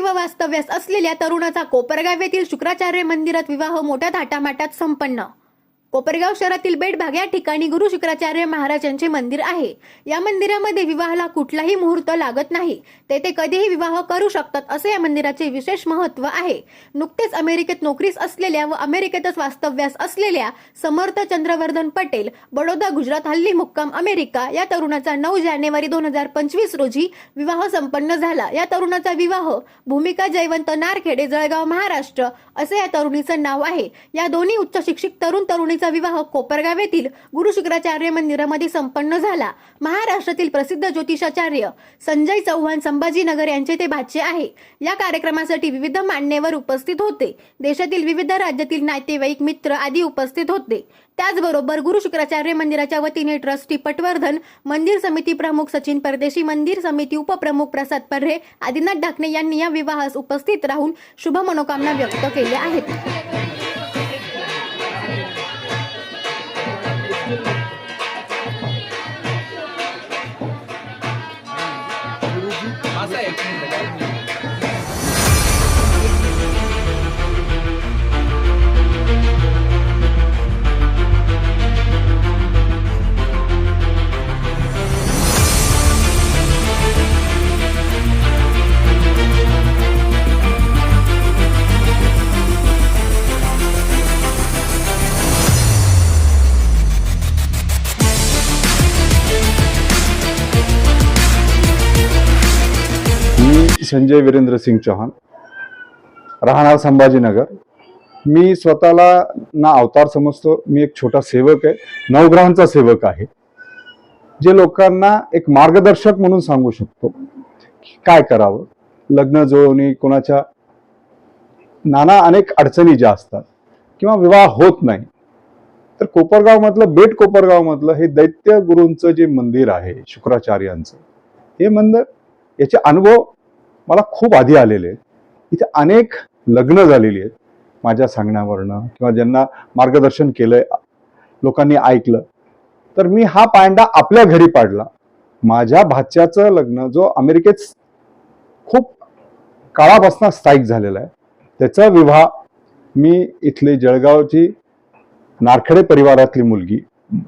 व वास्तव्यास असलेल्या तरुणाचा कोपरगाव येथील शुक्राचार्य मंदिरात विवाह मोठ्या थाटामाटात संपन्न. कोपरगाव शहरातील बेटभाग या ठिकाणी गुरु शुक्राचार्य महाराजांचे मंदिर आहे. या मंदिरामध्ये विवाहाला कुठलाही मुहूर्त लागत नाही. तेथे कधीही विवाह करू शकतात असे या मंदिराचे विशेष महत्त्व आहे. नुकतेच अमेरिकेत नोकरीस असलेल्या व अमेरिकेतच वास्तव्यास असलेल्या समर्थ चंद्रवर्धन पटेल बडोदा गुजरात हल्ली मुक्काम अमेरिका या तरुणाचा नऊ जानेवारी दोन हजार पंचवीस रोजी विवाह संपन्न झाला. या तरुणाचा विवाह भूमिका जयवंत नारखेडे जळगाव महाराष्ट्र असे या तरुणीचं नाव आहे. या दोन्ही उच्च शिक्षित तरुण तरुणीचा विवाह कोपरगाव येथील गुरु शुक्राचार्य मंदिरामध्ये संपन्न झाला. महाराष्ट्रातील प्रसिद्ध ज्योतिषाचार्य संजय चव्हाण संभाजीनगर यांचे ते भाचे आहे. या कार्यक्रमासाठी विविध मान्यवर उपस्थित होते. देशातील विविध राज्यातील नातेवाईक मित्र आदी उपस्थित होते. त्याचबरोबर गुरु शुक्राचार्य मंदिराच्या वतीने ट्रस्टी पटवर्धन मंदिर समिती प्रमुख सचिन परदेशी मंदिर समिती उपप्रमुख प्रसाद पर्रे आदिनाथ ढाकणे यांनी या विवाहास उपस्थित राहून शुभ मनोकामना व्यक्त केल्या आहेत. संजय वीरेंद्र सिंग चौहान राहणार संभाजीनगर. मी स्वतःला ना अवतार समजतो मी एक छोटा सेवक आहे नवग्रहांचा सेवक आहे. जे लोकांना एक मार्गदर्शक म्हणून सांगू शकतो काय करावं? लग्न जुळवणी कोणाच्या नाना अनेक अडचणी ज्या असतात किंवा विवाह होत नाही तर कोपरगाव मधलं बेट कोपरगाव मधलं हे दैत्य गुरूंचं जे मंदिर आहे शुक्राचार्यांचं हे मंदिर याचे अनुभव मला खूप आधी आलेले आहेत. इथे अनेक लग्न झालेली आहेत. माझ्या सांगण्यावरनं किंवा ज्यांना मार्गदर्शन केलंय लोकांनी ऐकलं. तर मी हा पायंडा आपल्या घरी पाडला. माझ्या भाच्याचं लग्न जो अमेरिकेत खूप काळापासून स्थायिक झालेला आहे. त्याचा विवाह मी इथले जळगावची नारखेडे परिवारातली मुलगी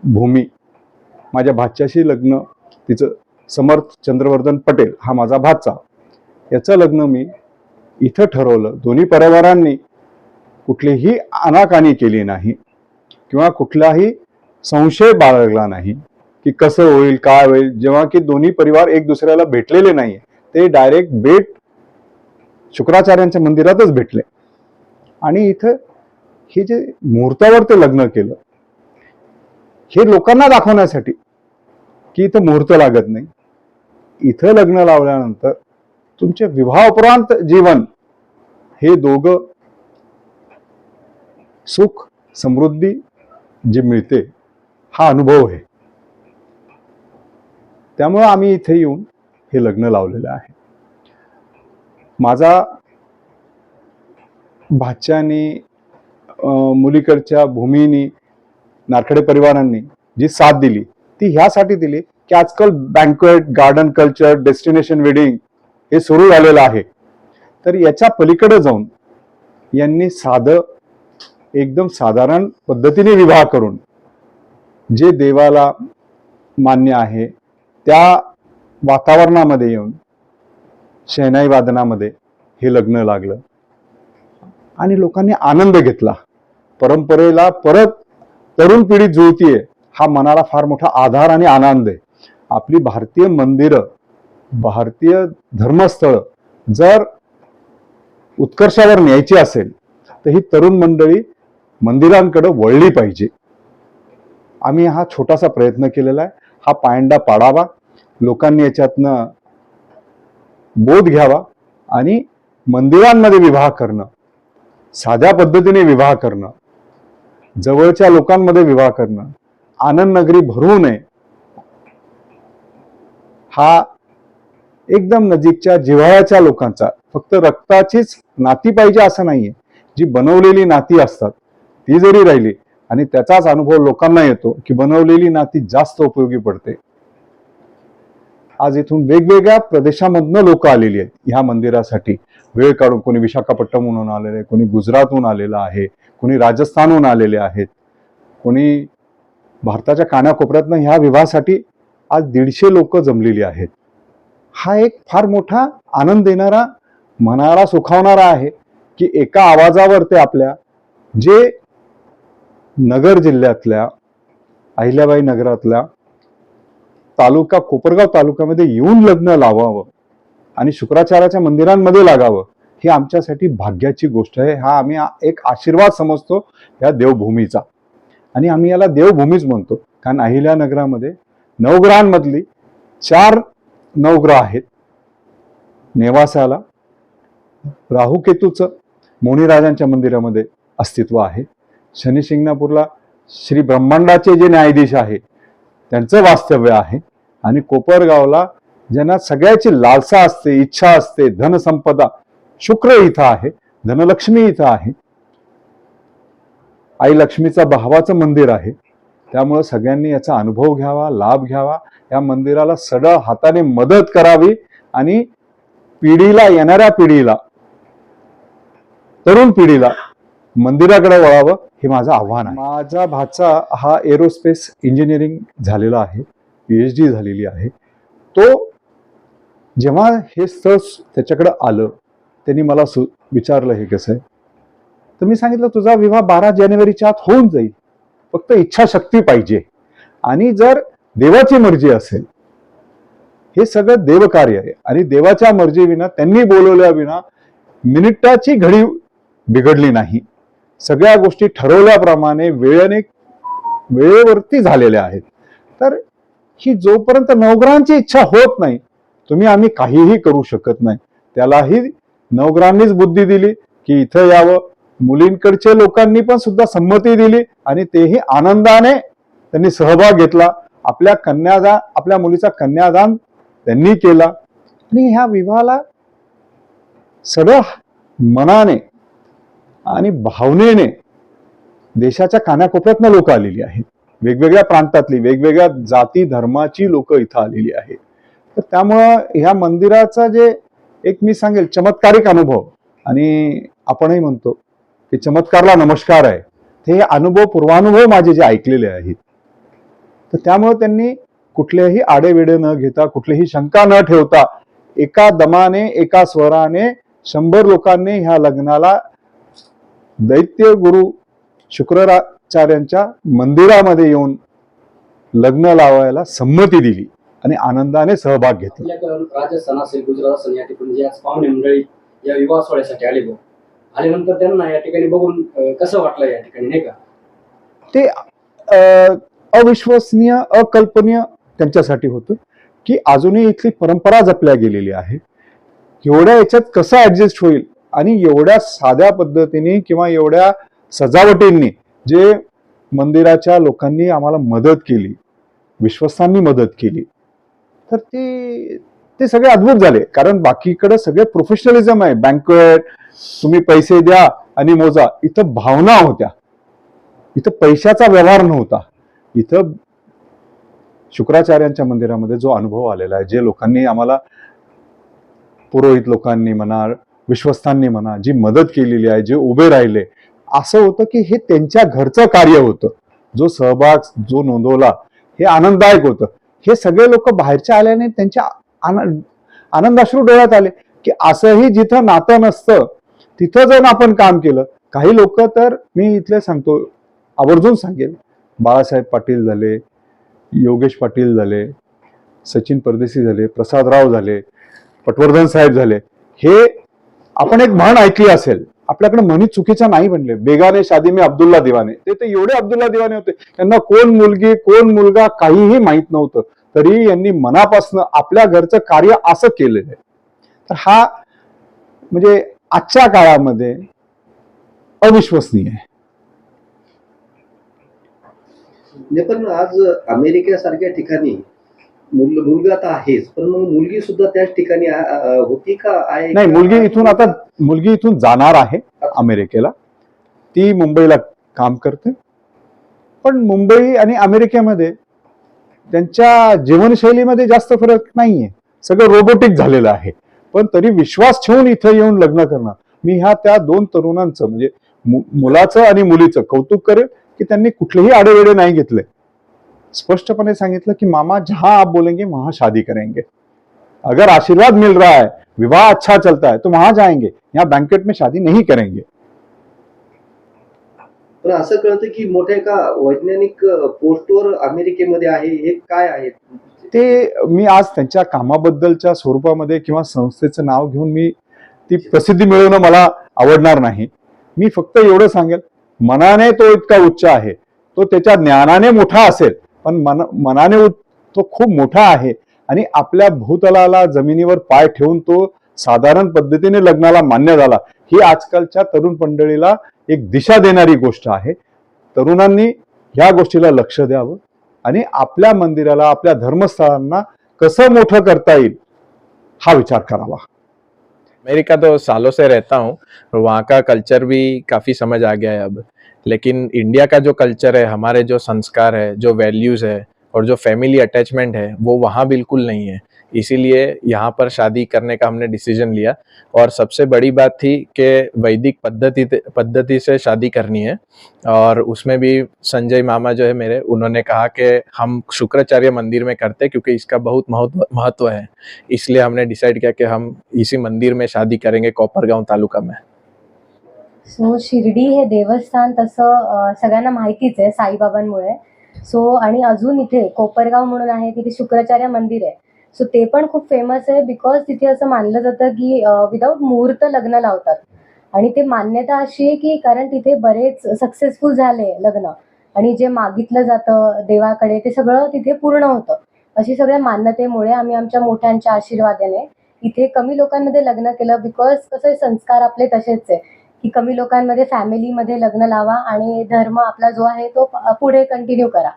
भूमी माझ्या भाच्याशी लग्न तिचं समर्थ चंद्रवर्धन पटेल हा माझा भाचा. याचं लग्न मी इथं ठरवलं. दोन्ही परिवारांनी कुठलीही आनाकानी केली नाही किंवा कुठलाही संशय बाळगला नाही की कसं होईल काय होईल. जेव्हा की दोन्ही परिवार एक दुसऱ्याला भेटलेले नाही ते डायरेक्ट भेट शुक्राचार्यांच्या मंदिरातच भेटले. आणि इथं हे जे मुहूर्तावर ते लग्न केलं हे लोकांना दाखवण्यासाठी की इथं मुहूर्त लागत नाही. इथं लग्न लावल्यानंतर तुमचे विवाहोपरांत जीवन हे दोघं सुख समृद्धी जे मिळते हा अनुभव आहे. त्यामुळं आम्ही इथे येऊन हे लग्न लावलेलं आहे. माझा भाच्यानी मुलीकडच्या भूमीनी नारखडे परिवारांनी जी साथ दिली ती ह्यासाठी दिली की आजकाल banquet garden culture destination wedding हे सुरू झालेलं आहे. तर याच्या पलीकडे जाऊन यांनी साधं एकदम साधारण पद्धतीने विवाह करून जे देवाला मान्य आहे त्या वातावरणामध्ये येऊन शहनाई वादनामध्ये हे लग्न लागलं. आणि लोकांनी आनंद घेतला. परंपरेला परत तरुण पिढी जुळतीये हा मनाला फार मोठा आधार आणि आनंद आहे. आपली भारतीय मंदिरं भारतीय धर्मस्थळ जर उत्कर्षावर न्यायची असेल तर ही तरुण मंडळी मंदिरांकडे वळली पाहिजे. आम्ही हा छोटासा प्रयत्न केलेला आहे. हा पायंडा पाडावा. लोकांनी याच्यातनं बोध घ्यावा आणि मंदिरांमध्ये विवाह करणं साध्या पद्धतीने विवाह करणं जवळच्या लोकांमध्ये विवाह करणं आनंद नगरी भरू नये हा एकदम नजीकच्या जिव्हाळ्याच्या लोकांचा. फक्त रक्ताचीच नाती पाहिजे असं नाहीये. जी बनवलेली नाती असतात ती जरी राहिली आणि त्याचाच अनुभव लोकांना येतो की बनवलेली नाती जास्त उपयोगी पडते. आज इथून वेगवेगळ्या प्रदेशामधनं लोक आलेली आहेत. ह्या मंदिरासाठी वेळ काढून कोणी विशाखापट्टणमहून आलेलं आहे कोणी गुजरातहून आलेलं आहे कोणी राजस्थानहून आलेले आहेत कोणी भारताच्या कानाकोपऱ्यातनं ह्या विवाहासाठी आज दीडशे लोक जमलेली आहेत. हा एक फार मोठा आनंद देणारा मनाला सुखावणारा आहे की एका आवाजावर ते आपल्या जे नगर जिल्ह्यातल्या अहिल्याबाई नगरातल्या तालुका कोपरगाव तालुक्यामध्ये येऊन लग्न लावावं आणि शुक्राचार्याच्या मंदिरांमध्ये लागावं ही आमच्यासाठी भाग्याची गोष्ट आहे. हा आम्ही एक आशीर्वाद समजतो या देवभूमीचा. आणि आम्ही याला देवभूमीच म्हणतो. कारण अहिल्या नगरामध्ये नवग्रहांमधली चार नवग्रह आहेत. नेवासाला राहुकेतूचं मोनीराजांच्या मंदिरामध्ये अस्तित्व आहे. शनी शिंगणापूरला श्री ब्रह्मांडाचे जे न्यायाधीश आहे त्यांचं वास्तव्य आहे. आणि कोपरगावला ज्यांना सगळ्याची लालसा असते इच्छा असते धनसंपदा शुक्र इथं आहे धनलक्ष्मी इथं आहे. आई लक्ष्मीचा भावाचं मंदिर आहे. त्यामुळं सगळ्यांनी याचा अनुभव घ्यावा लाभ घ्यावा. या मंदिराला सडळ हाताने मदत करावी आणि पिढीला येणाऱ्या पिढीला तरुण पिढीला मंदिराकडे वळावं हे माझं आव्हान आहे. माझा भाचा हा एरोस्पेस इंजिनिअरिंग झालेला आहे पीएच डी झालेली आहे. तो जेव्हा हे स्थळ त्याच्याकडे आलं त्यांनी मला सु विचारलं हे कसं आहे. तर मी सांगितलं तुझा विवाह बारा जानेवारीच्या आत होऊन जाईल. फक्त इच्छाशक्ती पाहिजे. आणि जर देवाची मर्जी असेल हे सगळं देवकार्य आहे. आणि देवाच्या मर्जीविना त्यांनी बोलवल्या विना मिनिटाची घडी बिघडली नाही. सगळ्या गोष्टी ठरवल्याप्रमाणे वेळेने वेळेवरती झालेल्या आहेत. तर ही जोपर्यंत नवग्रहांची इच्छा होत नाही तुम्ही आम्ही काहीही करू शकत नाही. त्यालाही नवग्रहांनीच बुद्धी दिली की इथं यावं मुलींकडच्या लोकांनी पण सुद्धा संमती दिली आणि तेही आनंदाने त्यांनी सहभाग घेतला. आपल्या कन्यादान आपल्या मुलीचा कन्यादान त्यांनी केला. आणि ह्या विवाहाला सगळं मनाने आणि भावनेने देशाच्या कानाकोपऱ्यातनं लोक आलेली आहेत. वेगवेगळ्या प्रांतातली वेगवेगळ्या जाती धर्माची लोक इथं आलेली आहेत. तर त्यामुळं ह्या मंदिराचा जे एक मी सांगेल चमत्कारिक अनुभव आणि आपणही म्हणतो की चमत्कारला नमस्कार आहे. ते अनुभव पूर्वानुभव माझे जे ऐकलेले आहेत. तर त्यामुळे त्यांनी कुठलेही आडेवेडे न घेता कुठलीही शंका न ठेवता एका दमाने एका स्वराने शंभर लोकांनी ह्या लग्नाला दैत्य गुरु शुक्राचार्यांच्या मंदिरामध्ये येऊन लग्न लावायला संमती दिली आणि आनंदाने सहभाग घेतला. आल्यानंतर त्यांना या ठिकाणी बघून अं, कसं वाटलं या ठिकाणी नाही का? ते अ, अविश्वसनीय अकल्पनीय त्यांच्यासाठी होतं की अजूनही इथली परंपरा जपल्या गेलेली आहे. एवढ्या याच्यात कसं ऍडजस्ट होईल आणि एवढ्या साध्या पद्धतीने किंवा एवढ्या सजावटींनी जे मंदिराच्या लोकांनी आम्हाला मदत केली विश्वस्तांनी मदत केली तर ते ते सगळे अद्भुत झाले. कारण बाकीकडे सगळे प्रोफेशनलिझम आहे. बँकवेट तुम्ही पैसे द्या आणि मोजा. इथं भावना होत्या. इथं पैशाचा व्यवहार नव्हता. इथं शुक्राचार्यांच्या मंदिरामध्ये जो अनुभव आलेला आहे जे लोकांनी आम्हाला पुरोहित लोकांनी म्हणा विश्वस्तांनी म्हणा जी मदत केलेली आहे जे उभे राहिले असं होतं की हे त्यांच्या घरचं कार्य होतं. जो सहभाग जो नोंदवला हे आनंददायक होतं. हे सगळे लोक बाहेरच्या आल्याने त्यांच्या आनंद आनंदाश्रू डोळ्यात आले की असंही जिथं नातं नसतं तिथं जाऊन आपण काम केलं. काही लोक तर मी इथले सांगतो आवर्जून सांगेल बाळासाहेब पाटील झाले योगेश पाटील झाले सचिन परदेशी झाले प्रसादराव झाले पटवर्धन साहेब झाले. हे आपण एक म्हण ऐकली असेल. आपल्याकडे म्हणी चुकीच्या नाही बनले बेगाने शादी मी अब्दुल्ला दिवाने. ते तर एवढे अब्दुल्ला दिवाने होते. त्यांना कोण मुलगी कोण मुलगा काहीही माहीत नव्हतं. तरी यांनी मनापासून आपल्या घरचं कार्य असं केलेलं आहे. तर हा म्हणजे आजच्या काळामध्ये अविश्वसनीय आहे. पण आज अमेरिकेसारख्या ठिकाणी मुल मुलगा तर आहेच पण मग मुलगी सुद्धा त्याच ठिकाणी होती का आहे नाही? मुलगी इथून आता मुलगी इथून जाणार आहे अमेरिकेला. ती मुंबईला काम करते. पण मुंबई आणि अमेरिकेमध्ये त्यांच्या जीवनशैलीमध्ये जास्त फरक नाहीये. सगळं रोबोटिक झालेलं आहे. पण तरी विश्वास ठेवून इथं येऊन लग्न करणार. मी ह्या त्या दोन तरुणांचं म्हणजे मुलाचं आणि मुलीचं कौतुक करेल की त्यांनी कुठलेही आडेवेडे नाही घेतले. स्पष्टपणे सांगितलं की मामा जहां आप बोलेंगे वहां शादी करेंगे. अगर आशीर्वाद मिल रहा है विवाह अच्छा चलता है तो वहां जाएंगे. यहाँ बैंकेट में शादी नहीं करेंगे. पण असं कळतं की मोठ्या एका वैज्ञानिक पोस्टवर अमेरिकेमध्ये आहे. हे काय आहे? ते मी आज त्यांच्या कामाबद्दलच्या स्वरूपामध्ये किंवा संस्थेचं नाव घेऊन मी ती प्रसिद्धी मिळवणं मला आवडणार नाही. मी फक्त एवढं सांगेल मनाने तो इतका उच्च आहे. तो त्याच्या ज्ञानाने मोठा असेल पण मन मनाने तो खूप मोठा आहे. आणि आपल्या भूतलाला जमिनीवर पाय ठेवून तो साधारण पद्धतीने लग्नाला मान्य झाला. ही आजकालच्या तरुण मंडळीला एक दिशा देणारी गोष्ट आहे. तरुणांनी ह्या गोष्टीला लक्ष द्यावं. आणि आपल्या मंदिराला, आपल्या धर्मस्थळांना कसं मोठं करता येईल, हा विचार करावा. अमेरिका तो सालों से रहता हूँ वहाँ का कल्चर भी काफ़ी समझ आ गया है अब। लेकिन इंडिया का जो कल्चर है, हमारे जो संस्कार है, जो वैल्यूज़ है, और जो फैमिली अटैचमेंट है, वो वहाँ बिल्कुल नहीं है। इसीलिए यहाँ पर शादी करने का हमने डिसीज़न लिया। और सबसे बड़ी बात थी कि वैदिक पद्धति पद्धति से शादी करनी है। और उसमें भी संजय मामा जो है मेरे, उन्होंने कहा कि हम शुक्राचार्य मंदिर में करते क्योंकि इसका बहुत महत्व महत्व है। इसलिए हमने डिसाइड किया कि हम इसी मंदिर में शादी करेंगे कोपरगांव तालुका में। सो शिर्डी हे देवस्थान तसं सगळ्यांना माहितीच आहे साईबाबांमुळे. सो आणि अजून इथे कोपरगाव म्हणून आहे तिथे शुक्राचार्य मंदिर आहे. सो ते पण खूप फेमस आहे बिकॉज तिथे असं मानलं जातं की विदाऊट मुहूर्त लग्न लावतात. आणि ते मान्यता अशी आहे की कारण तिथे बरेच सक्सेसफुल झाले लग्न. आणि जे मागितलं जातं देवाकडे ते सगळं तिथे पूर्ण होतं. अशी सगळ्या मान्यतेमुळे आम्ही आमच्या मोठ्यांच्या आशीर्वादाने इथे कमी लोकांमध्ये लग्न केलं बिकॉज कसं संस्कार आपले तसेच आहे. की कमी लोकांमध्ये फॅमिलीमध्ये लग्न लावा आणि धर्म आपला जो आहे तो पुढे कंटिन्यू करा.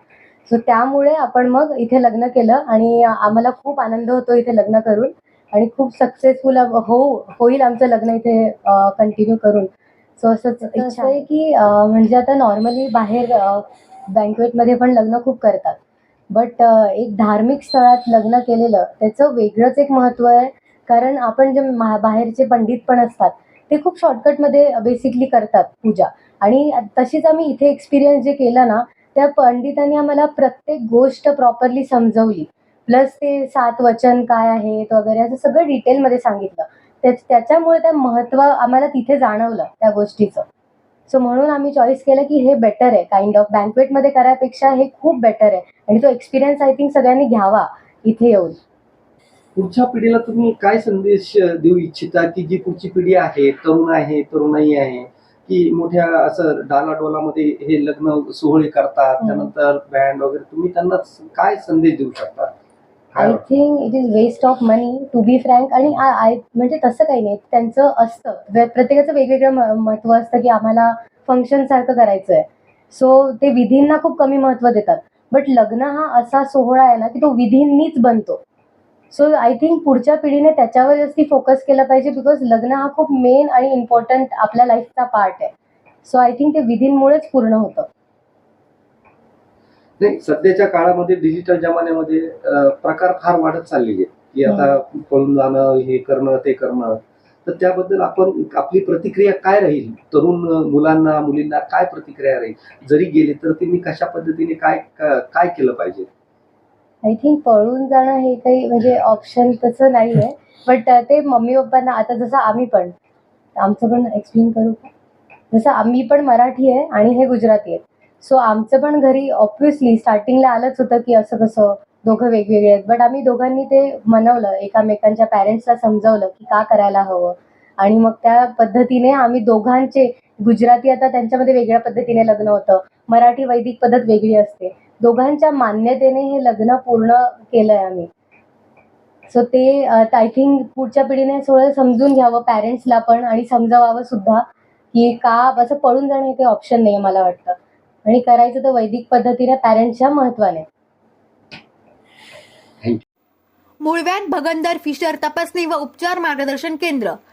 सो त्यामुळे आपण मग इथे लग्न केलं आणि आम्हाला खूप आनंद होतो इथे लग्न करून आणि खूप सक्सेसफुल हो होईल आमचं लग्न इथे कंटिन्यू करून. सो असंच इच्छा आहे की म्हणजे आता नॉर्मली बाहेर बँकवेटमध्ये पण लग्न खूप करतात. बट एक धार्मिक स्थळात लग्न केलेलं त्याचं वेगळंच एक महत्त्व आहे. कारण आपण जे मा- बाहेरचे पंडित पण असतात ते खूप शॉर्टकटमध्ये बेसिकली करतात पूजा. आणि तशीच आम्ही इथे एक्सपिरियन्स जे केलं ना त्या पंडितांनी आम्हाला प्रत्येक गोष्ट प्रॉपरली समजवली. प्लस ते सात वचन काय आहेत वगैरे असं सगळं डिटेलमध्ये सांगितलं. त्याच्यामुळे त्या महत्त्व आम्हाला तिथे जाणवलं त्या गोष्टीचं. सो म्हणून आम्ही चॉईस केलं की हे बेटर आहे. काइंड ऑफ बँकवेटमध्ये करायपेक्षा हे खूप बेटर आहे. आणि तो एक्सपिरियन्स आय थिंक सगळ्यांनी घ्यावा इथे येऊन. पुढच्या पिढीला तुम्ही काय संदेश देऊ इच्छिता की जी पुढची पिढी आहे तरुण आहे तरुणाई आहे? की मोठ्या असं डालाडोलामध्ये हे लग्न सोहळे करतात. त्यानंतर बँड वगैरे तुम्ही त्यांना काय संदेश देऊ शकता? I? Think it is waste of money to be frank आणि आय म्हणजे तसं काही नाही त्यांचं असतं. प्रत्येकाचं वेगवेगळं म- महत्त्व असतं की आम्हाला फंक्शन सारखं करायचं आहे सो ते विधींना खूप कमी महत्त्व देतात. बट लग्न हा असा सोहळा आहे ना की तो विधींनीच बनतो. सो आय थिंक पुढच्या पिढीने त्याच्यावर जास्ती फोकस केलं पाहिजे बिकॉज लग्न हा खूप मेन आणि इम्पॉर्टंट आपल्या लाईफचा पार्ट आहे. सो आय थिंक ते विधींमुळेच पूर्ण होतं. नाही सध्याच्या काळामध्ये डिजिटल जमान्यामध्ये प्रकार फार वाढत चाललेले आहेत. की आता पळून जाणं हे करणं ते करणं. तर त्याबद्दल आपण आपली प्रतिक्रिया काय राहील? तरुण मुलांना मुलींना काय प्रतिक्रिया राहील? जरी गेले तर त्यांनी कशा पद्धतीने काय काय केलं पाहिजे? आय थिंक पळून जाणं हे काही म्हणजे ऑप्शन तसं नाही आहे बट ते मम्मी पप्पांना आता जसं आम्ही पण आमचं पण एक्सप्लेन करू का? जसं आम्ही पण मराठी आहे आणि हे गुजराती आहे. सो आमचं पण घरी ऑब्विसली स्टार्टिंगला आलंच होतं की असं कसं दोघं वेगवेगळे आहेत. बट आम्ही दोघांनी ते मनवलं एकामेकांच्या पॅरेंट्सला समजावलं की का करायला हवं. आणि मग त्या पद्धतीने आम्ही दोघांचे गुजराती आता त्यांच्यामध्ये वेगळ्या पद्धतीने लग्न होतं. मराठी वैदिक पद्धत वेगळी असते. दोघांच्या मान्यतेने हे लग्न पूर्ण केलंय आम्ही. सो ते आय थिंक पुढच्या पिढीने थोडं समजून घ्यावं पॅरेंट्सला पण आणि समजावावं सुद्धा की का असं पळून जाणं हे काही ऑप्शन नाही मला वाटतं. आणि करायचं तर वैदिक पद्धतीने पॅरेंट्सच्या महत्वाने. मुळव्याध भगंदर फिशर तपासणी व उपचार मार्गदर्शन केंद्र.